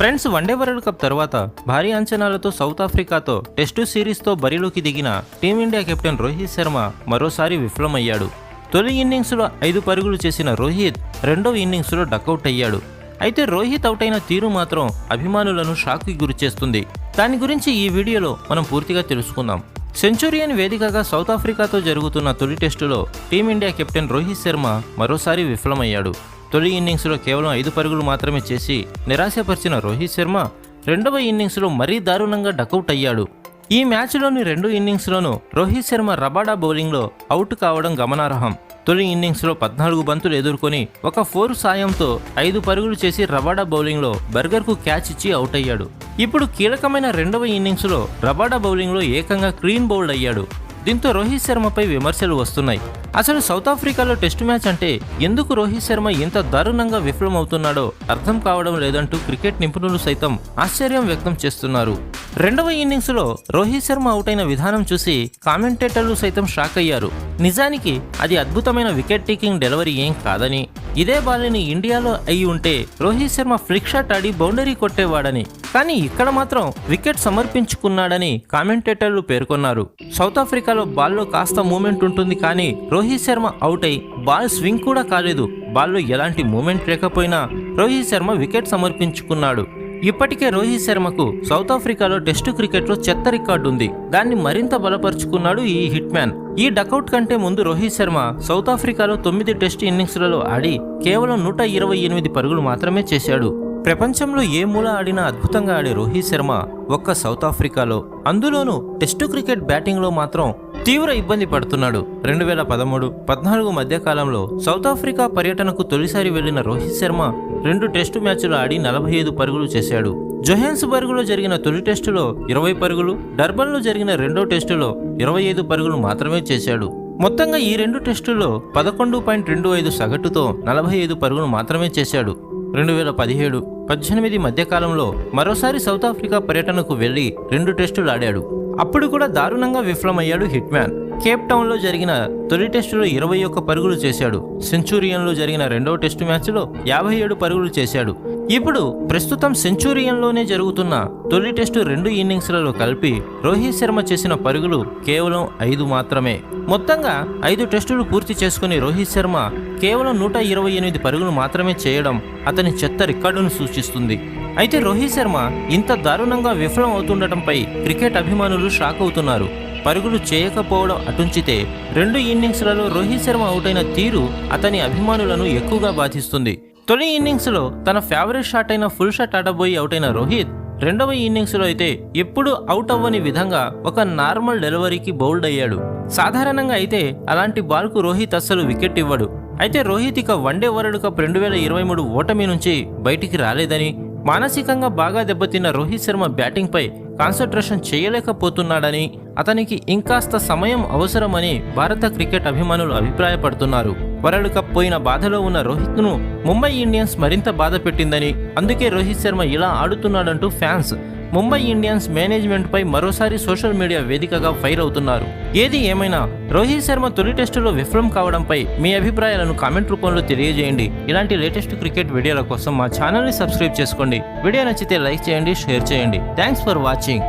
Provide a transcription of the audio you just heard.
Friends one day world cup తర్వాత భారీ అంచనాలతో సౌత్ ఆఫ్రికాతో టెస్టు సిరీస్తో బరిలోకి దిగిన టీమిండియా కెప్టెన్ రోహిత్ శర్మ మరోసారి విఫలమయ్యాడు. తొలి ఇన్నింగ్స్లో ఐదు పరుగులు చేసిన రోహిత్ రెండో ఇన్నింగ్స్లో డకౌట్ అయ్యాడు. అయితే రోహిత్ అవుట్ అయిన తీరు మాత్రం అభిమానులను షాక్కి గురిచేస్తుంది దాని గురించి ఈ వీడియోలో మనం పూర్తిగా తెలుసుకుందాం. సెంచురియన్ వేదికగా సౌత్ ఆఫ్రికాతో జరుగుతున్న తొలి టెస్టులో టీమిండియా కెప్టెన్ రోహిత్ శర్మ మరోసారి విఫలమయ్యాడు. తొలి ఇన్నింగ్స్లో కేవలం ఐదు పరుగులు మాత్రమే చేసి నిరాశపరిచిన రోహిత్ శర్మ రెండవ ఇన్నింగ్స్లో మరీ దారుణంగా డకౌట్ అయ్యాడు. ఈ మ్యాచ్లోని రెండు ఇన్నింగ్స్లోనూ రోహిత్ శర్మ రబాడా బౌలింగ్లో అవుట్ కావడం గమనార్హం. తొలి ఇన్నింగ్స్లో పద్నాలుగు బంతులు ఎదుర్కొని ఒక ఫోర్ సాయంతో ఐదు పరుగులు చేసి రబాడా బౌలింగ్లో బర్గర్కు క్యాచ్ ఇచ్చి అవుట్ అయ్యాడు. ఇప్పుడు కీలకమైన రెండవ ఇన్నింగ్స్లో రబాడా బౌలింగ్లో ఏకంగా క్లీన్ బౌల్డ్ అయ్యాడు. దీంతో రోహిత్ శర్మపై విమర్శలు వస్తున్నాయి. అసలు సౌత్ ఆఫ్రికాలో టెస్టు మ్యాచ్ అంటే ఎందుకు రోహిత్ శర్మ ఇంత దారుణంగా విఫలమవుతున్నాడో అర్థం కావడం లేదంటూ క్రికెట్ నిపుణులు సైతం ఆశ్చర్యం వ్యక్తం చేస్తున్నారు. రెండవ ఇన్నింగ్స్లో రోహిత్ శర్మ అవుట్ అయిన విధానం చూసి కామెంటేటర్లు సైతం షాక్ అయ్యారు. నిజానికి అది అద్భుతమైన వికెట్ టేకింగ్ డెలివరీ ఏం కాదని. ఇదే బాలిని ఇండియాలో అయి ఉంటే రోహిత్ శర్మ ఫ్లిక్ షాట్ ఆడి బౌండరీ కొట్టేవాడని. కానీ ఇక్కడ మాత్రం వికెట్ సమర్పించుకున్నాడని కామెంటేటర్లు పేర్కొన్నారు. సౌత్ ఆఫ్రికాలో బాల్లో కాస్త మూమెంట్ ఉంటుంది కానీ రోహిత్ శర్మ అవుట్ అయి బాల్ స్వింగ్ కూడా కాలేదు. బాల్లో ఎలాంటి మూమెంట్ లేకపోయినా రోహిత్ శర్మ వికెట్ సమర్పించుకున్నాడు. ఇప్పటికే రోహిత్ శర్మకు సౌత్ ఆఫ్రికాలో టెస్టు క్రికెట్లో చెత్త రికార్డు ఉంది. దాన్ని మరింత బలపరుచుకున్నాడు ఈ హిట్ మ్యాన్ ఈ డకౌట్ కంటే ముందు రోహిత్ శర్మ సౌత్ ఆఫ్రికాలో తొమ్మిది టెస్టు ఇన్నింగ్స్లలో ఆడి కేవలం నూట ఇరవై ఎనిమిది పరుగులు మాత్రమే చేశాడు. ప్రపంచంలో ఏ మూల ఆడినా అద్భుతంగా ఆడే రోహిత్ శర్మ ఒక్క సౌత్ ఆఫ్రికాలో. అందులోనూ టెస్టు క్రికెట్ బ్యాటింగ్లో మాత్రం తీవ్ర ఇబ్బంది పడుతున్నాడు. రెండు వేల పదమూడు పద్నాలుగు మధ్యకాలంలో సౌత్ ఆఫ్రికా పర్యటనకు తొలిసారి వెళ్ళిన రోహిత్ శర్మ రెండు టెస్టు మ్యాచ్లు ఆడి నలభై ఐదు పరుగులు చేశాడు. జొహాన్స్బర్గ్లో జరిగిన తొలి టెస్టులో ఇరవై పరుగులు డర్బన్లో జరిగిన రెండో టెస్టులో ఇరవై ఐదు పరుగులు మాత్రమే చేశాడు. మొత్తంగా ఈ రెండు టెస్టుల్లో పదకొండు పాయింట్ రెండు ఐదు సగటుతో నలభై ఐదు పరుగులు మాత్రమే చేశాడు. రెండు వేల పదిహేడు పద్దెనిమిది మధ్యకాలంలో మరోసారి సౌత్ ఆఫ్రికా పర్యటనకు వెళ్ళి రెండు టెస్టులు ఆడాడు. అప్పుడు కూడా దారుణంగా విఫలమయ్యాడు హిట్ మ్యాన్ కేప్ టౌన్లో జరిగిన తొలి టెస్టులో ఇరవై ఒక్క పరుగులు చేశాడు. సెంచూరియన్లో జరిగిన రెండవ టెస్టు మ్యాచ్లో యాభై ఏడు పరుగులు చేశాడు. ఇప్పుడు ప్రస్తుతం సెంచూరియన్లోనే జరుగుతున్న తొలి టెస్టు రెండు ఇన్నింగ్స్లలో కలిపి రోహిత్ శర్మ చేసిన పరుగులు కేవలం ఐదు మాత్రమే. మొత్తంగా ఐదు టెస్టులు పూర్తి చేసుకుని రోహిత్ శర్మ కేవలం నూట ఇరవై ఎనిమిది పరుగులు మాత్రమే చేయడం అతని చెత్త రికార్డును సూచిస్తుంది. అయితే రోహిత్ శర్మ ఇంత దారుణంగా విఫలం అవుతుండటంపై క్రికెట్ అభిమానులు షాక్ అవుతున్నారు. పరుగులు చేయకపోవడం అటుంచితే రెండు ఇన్నింగ్స్లలో రోహిత్ శర్మ అవుట్ అయిన తీరు అతని అభిమానులను ఎక్కువగా బాధిస్తుంది. తొలి ఇన్నింగ్స్లో తన ఫేవరెట్ షాట్ అయిన ఫుల్ షాట్ ఆడబోయి అవుట్ అయిన రోహిత్ రెండవ ఇన్నింగ్స్లో అయితే ఎప్పుడూ అవుట్ అవ్వని విధంగా ఒక నార్మల్ డెలివరీకి బౌల్డ్ అయ్యాడు. సాధారణంగా అయితే అలాంటి బాల్కు రోహిత్ అస్సలు వికెట్ ఇవ్వడు. అయితే రోహిత్ ఇక వన్డే వరల్డ్ కప్ రెండు వేల ఇరవై మూడు ఓటమి నుంచి బయటికి రాలేదని మానసికంగా బాగా దెబ్బతిన్న రోహిత్ శర్మ బ్యాటింగ్పై కాన్సన్ట్రేషన్ చేయలేకపోతున్నాడని అతనికి ఇంకాస్త సమయం అవసరమని భారత క్రికెట్ అభిమానులు అభిప్రాయపడుతున్నారు. వరల్డ్ కప్ పోయిన బాధలో ఉన్న రోహిత్ను ముంబై ఇండియన్స్ మరింత బాధ పెట్టిందని అందుకే రోహిత్ శర్మ ఇలా ఆడుతున్నాడంటూ ఫ్యాన్స్ ముంబై ఇండియన్స్ మేనేజ్మెంట్పై మరోసారి సోషల్ మీడియా వేదికగా ఫైర్ అవుతున్నారు. ఏది ఏమైనా రోహిత్ శర్మ తొలి టెస్టులో విఫలం కావడంపై మీ అభిప్రాయాలను కామెంట్ రూపంలో తెలియజేయండి. ఇలాంటి లేటెస్ట్ క్రికెట్ వీడియోల కోసం మా ఛానల్ని సబ్స్క్రైబ్ చేసుకోండి. వీడియో నచ్చితే లైక్ చేయండి షేర్ చేయండి. Thanks for watching.